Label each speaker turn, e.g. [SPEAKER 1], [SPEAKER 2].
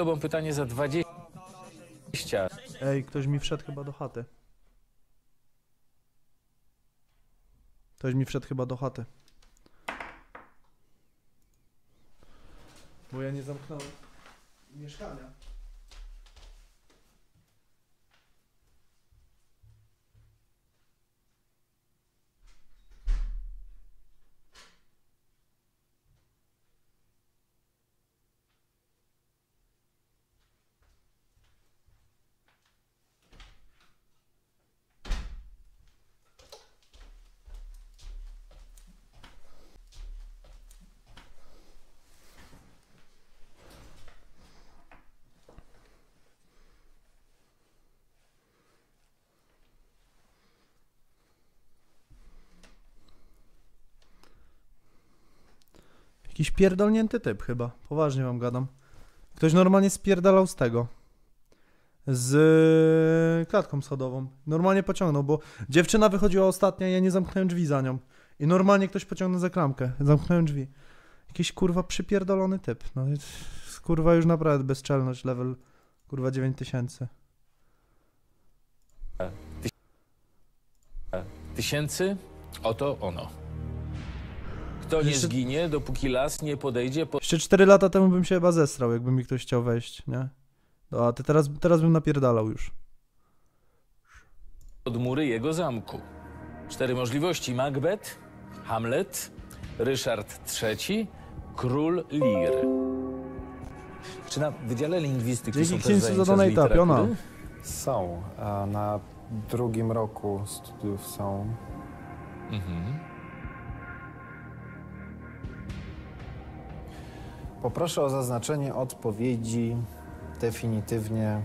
[SPEAKER 1] tobą pytanie za 20.
[SPEAKER 2] Ej, ktoś mi wszedł chyba do chaty. Ktoś mi wszedł chyba do chaty. Bo ja nie zamknąłem mieszkania. Jakiś pierdolnięty typ chyba. Poważnie wam gadam. Ktoś normalnie spierdalał z tego. Z klatką schodową. Normalnie pociągnął, bo dziewczyna wychodziła ostatnia ja nie zamknąłem drzwi za nią. I normalnie ktoś pociągnął za klamkę. Zamknąłem drzwi. Jakiś kurwa przypierdolony typ. No kurwa już naprawdę bezczelność, level kurwa 9000.
[SPEAKER 1] tysięcy? Oto ono. Kto nie
[SPEAKER 2] Jeszcze-
[SPEAKER 1] zginie, dopóki las nie podejdzie pod
[SPEAKER 2] Jeszcze 4 lata temu bym się chyba zesrał, jakby mi ktoś chciał wejść, nie? No, a ty teraz, teraz bym napierdalał już.
[SPEAKER 1] mury jego zamku. Cztery możliwości: Macbeth, Hamlet, Ryszard III, Król Lear. Czy na Wydziale Lingwistyki
[SPEAKER 2] Dzięki
[SPEAKER 1] są też
[SPEAKER 2] księdzu
[SPEAKER 1] zajęcia
[SPEAKER 2] za
[SPEAKER 1] z
[SPEAKER 2] donate'a,
[SPEAKER 1] literatury?
[SPEAKER 2] piona.
[SPEAKER 3] Są. A na drugim roku studiów są.
[SPEAKER 1] Mhm.
[SPEAKER 3] Poproszę o zaznaczenie odpowiedzi definitywnie